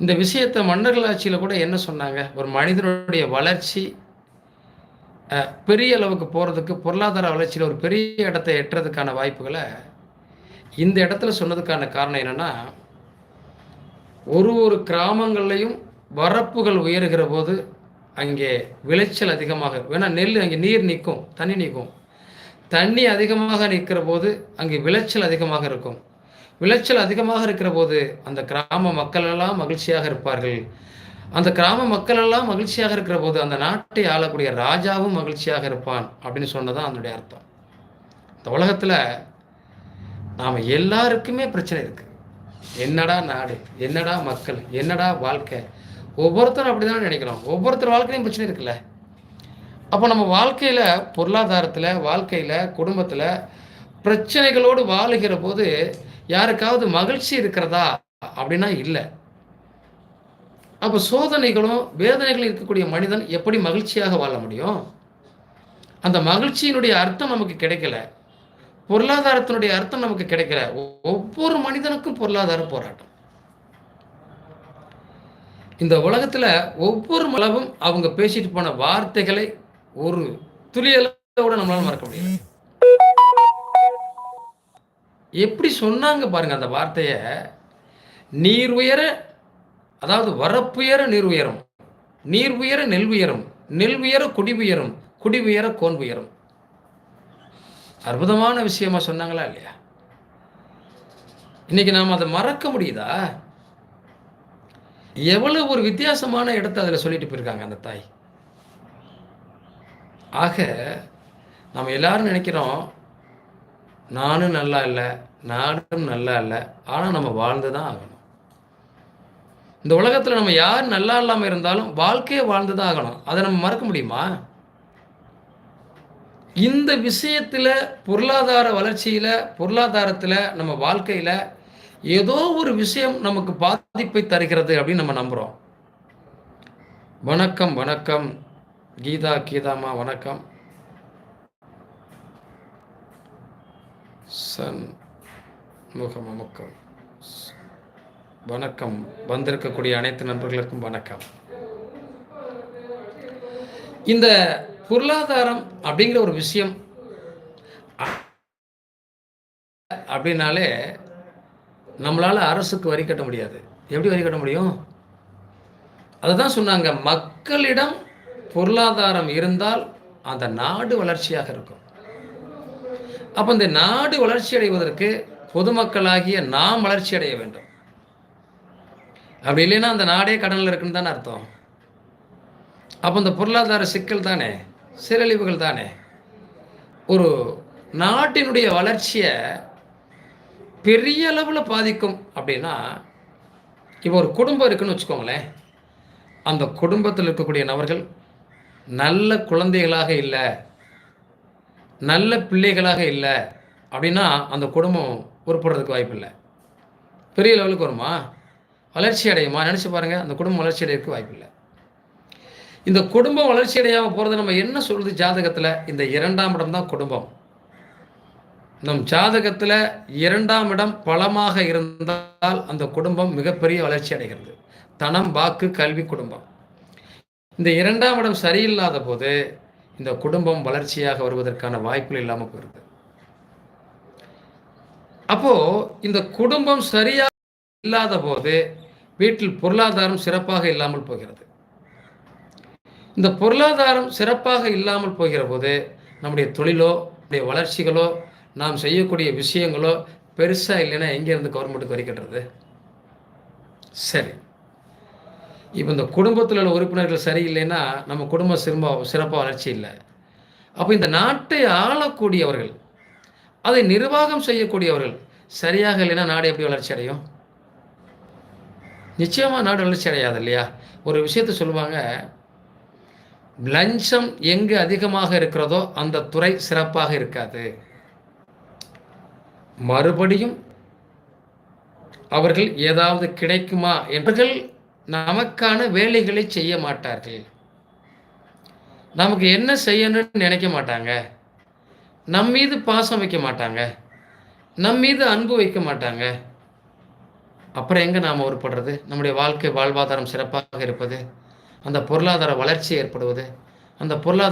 இந்த விஷயத்தை மன்னர்கள் ஆட்சியில் கூட என்ன சொன்னாங்க ஒரு மனிதனுடைய வளர்ச்சி பெரிய அளவுக்கு போகிறதுக்கு பொருளாதார வளர்ச்சியில் ஒரு பெரிய இடத்தை எட்டுறதுக்கான வாய்ப்புகளை இந்த இடத்துல சொன்னதுக்கான காரணம் என்னென்னா ஒரு ஒரு கிராமங்கள்லையும் வரப்புகள் உயர்கிற போது அங்கே விளைச்சல் அதிகமாக இருக்கும். ஏன்னா நெல் அங்கே நீர் நிற்கும் தண்ணி நிற்கும் தண்ணி அதிகமாக நிற்கிற போது அங்கே விளைச்சல் அதிகமாக இருக்கும் விளைச்சல் அதிகமாக இருக்கிற போது அந்த கிராம மக்கள் எல்லாம் மகிழ்ச்சியாக இருப்பார்கள். அந்த கிராம மக்கள் எல்லாம் மகிழ்ச்சியாக இருக்கிற போது அந்த நாட்டை ஆளக்கூடிய ராஜாவும் மகிழ்ச்சியாக இருப்பான் அப்படின்னு சொன்னதான் அதனுடைய அர்த்தம். இந்த உலகத்தில் நாம் எல்லாருக்குமே பிரச்சனை இருக்கு. என்னடா நாடு என்னடா மக்கள் என்னடா வாழ்க்கை? ஒவ்வொருத்தரும் அப்படிதான் நினைக்கிறோம். ஒவ்வொருத்தர் வாழ்க்கையும் பிரச்சனை இருக்குல்ல. அப்போ நம்ம வாழ்க்கையில் பொருளாதாரத்தில் வாழ்க்கையில் குடும்பத்தில் பிரச்சனைகளோடு வாழுகிற போது யாருக்காவது மகிழ்ச்சி இருக்கிறதா அப்படின்னா இல்லை. அப்போ சோதனைகளும் வேதனைகளும் இருக்கக்கூடிய மனிதன் எப்படி மகிழ்ச்சியாக வாழ முடியும்? அந்த மகிழ்ச்சியினுடைய அர்த்தம் நமக்கு கிடைக்கல. பொருளாதாரத்தினுடைய அர்த்தம் நமக்கு கிடைக்கல. ஒவ்வொரு மனிதனுக்கும் பொருளாதார போராட்டம். இந்த உலகத்துல ஒவ்வொரு அளவும் அவங்க பேசிட்டு போன வார்த்தைகளை ஒரு துளியளவோட நம்மளால மறக்க முடியல எப்படி சொன்னாங்க பாருங்க அந்த வார்த்தையை? நீர் உயர அதாவது வரப்புயர நீர் உயரும் நீர் உயர நெல் உயரும் நெல் உயர குடி உயரும் குடி உயர கோன் உயரும் அற்புதமான விஷயமா சொன்னாங்களா இல்லையா? இன்னைக்கு நாம் அதை மறக்க முடியுதா? எவ்வளவு ஒரு வித்தியாசமான இடத்தை அதில் சொல்லிட்டு போயிருக்காங்க அந்த தாய். ஆக நம்ம எல்லாரும் நினைக்கிறோம் நானும் நல்லா இல்லை நாடும் நல்லா இல்லை ஆனால் நம்ம வாழ்ந்து தான் ஆகணும். இந்த உலகத்தில் நம்ம யார் நல்லா இல்லாமல் இருந்தாலும் வாழ்க்கையை வாழ்ந்து தான் ஆகணும். அதை நம்ம மறக்க முடியுமா? இந்த விஷயத்தில் பொருளாதார வளர்ச்சியில் பொருளாதாரத்தில் நம்ம வாழ்க்கையில் ஏதோ ஒரு விஷயம் நமக்கு பாதிப்பை தருகிறது அப்படின்னு நம்ம நம்புகிறோம் வணக்கம் வணக்கம். கீதா கீதாமா வணக்கம். சன் முகமமுக்கம் வணக்கம். வந்திருக்கக்கூடிய அனைத்து நண்பர்களுக்கும் வணக்கம். இந்த பொருளாதாரம் அப்படிங்கிற ஒரு விஷயம் அப்படின்னாலே நம்மளால அரசுக்கு வரி கட்ட முடியாது. எப்படி வரி கட்ட முடியும்? அதுதான் சொன்னாங்க மக்களிடம் பொருளாதாரம் இருந்தால் அந்த நாடு வளர்ச்சியாக இருக்கும். அப்போ இந்த நாடு வளர்ச்சி அடைவதற்கு பொதுமக்களாகிய நாம் வளர்ச்சி அடைய வேண்டும். அப்படி இல்லைன்னா அந்த நாடே கடனில் இருக்குன்னு தானே அர்த்தம். அப்போ இந்த பொருளாதார சிக்கல் தானே சீரழிவுகள் தானே. ஒரு நாட்டினுடைய வளர்ச்சியை பெரிய அளவில் பாதிக்கும் அப்படின்னா இப்போ ஒரு குடும்பம் இருக்குன்னு வச்சுக்கோங்களேன். அந்த குடும்பத்தில் இருக்கக்கூடிய நபர்கள் நல்ல குழந்தைகளாக இல்லை நல்ல பிள்ளைகளாக இல்லை அப்படின்னா அந்த குடும்பம் உருப்படுறதுக்கு வாய்ப்பு இல்லை. பெரிய லெவலுக்கு வருமா? வளர்ச்சி அடையுமா? நினச்சி பாருங்கள் அந்த குடும்பம் வளர்ச்சி அடையிறதுக்கு வாய்ப்பு இல்லை. இந்த குடும்பம் வளர்ச்சி அடையாமல் போகிறது நம்ம என்ன சொல்கிறது ஜாதகத்தில்? இந்த இரண்டாம் இடம் தான் குடும்பம். நம் ஜாதகத்தில் இரண்டாம் இடம் பலமாக இருந்தால் அந்த குடும்பம் மிகப்பெரிய வளர்ச்சி அடைகிறது. தனம் வாக்கு கல்வி குடும்பம். இந்த இரண்டாம் இடம் சரியில்லாத போது இந்த குடும்பம் வளர்ச்சியாக வருவதற்கான வாய்ப்புகள் இல்லாமல் போயிருது. அப்போ இந்த குடும்பம் சரியாக இல்லாத போது வீட்டில் பொருளாதாரம் சிறப்பாக இல்லாமல் போகிறது. இந்த பொருளாதாரம் சிறப்பாக இல்லாமல் போகிற போது நம்முடைய தொழிலோ நம்முடைய வளர்ச்சிகளோ நாம் செய்யக்கூடிய விஷயங்களோ பெருசாக இல்லைன்னா எங்கேருந்து கவர்மெண்ட்டுக்கு வரி கட்டுறது? சரி. இப்போ இந்த குடும்பத்தில் உள்ள உறுப்பினர்கள் சரியில்லைன்னா நம்ம குடும்பம் சிறம்ப சிறப்பாக வளர்ச்சி இல்லை. அப்போ இந்த நாட்டை ஆளக்கூடியவர்கள் அதை நிர்வாகம் செய்யக்கூடியவர்கள் சரியாக இல்லைன்னா நாடு எப்படி வளர்ச்சி அடையும்? நிச்சயமாக நாடு வளர்ச்சி அடையாது இல்லையா? ஒரு விஷயத்தை சொல்லுவாங்க லஞ்சம் எங்கு அதிகமாக இருக்கிறதோ அந்த துறை சிறப்பாக இருக்காது. மறுபடியும் அவர்கள் ஏதாவது கிடைக்குமா? என்பர்கள் நமக்கான வேலைகளை செய்ய மாட்டார்கள். நமக்கு என்ன செய்யணும்னு நினைக்க மாட்டாங்க. நம் மீது பாசம் வைக்க மாட்டாங்க. நம் மீது அன்பு வைக்க மாட்டாங்க. அப்புறம் எங்கே நாம் உருப்படுறது? நம்முடைய வாழ்க்கை வாழ்வாதாரம் சிறப்பாக இருப்பது அந்த பொருளாதார வளர்ச்சி ஏற்படுவது அந்த பொருளாதார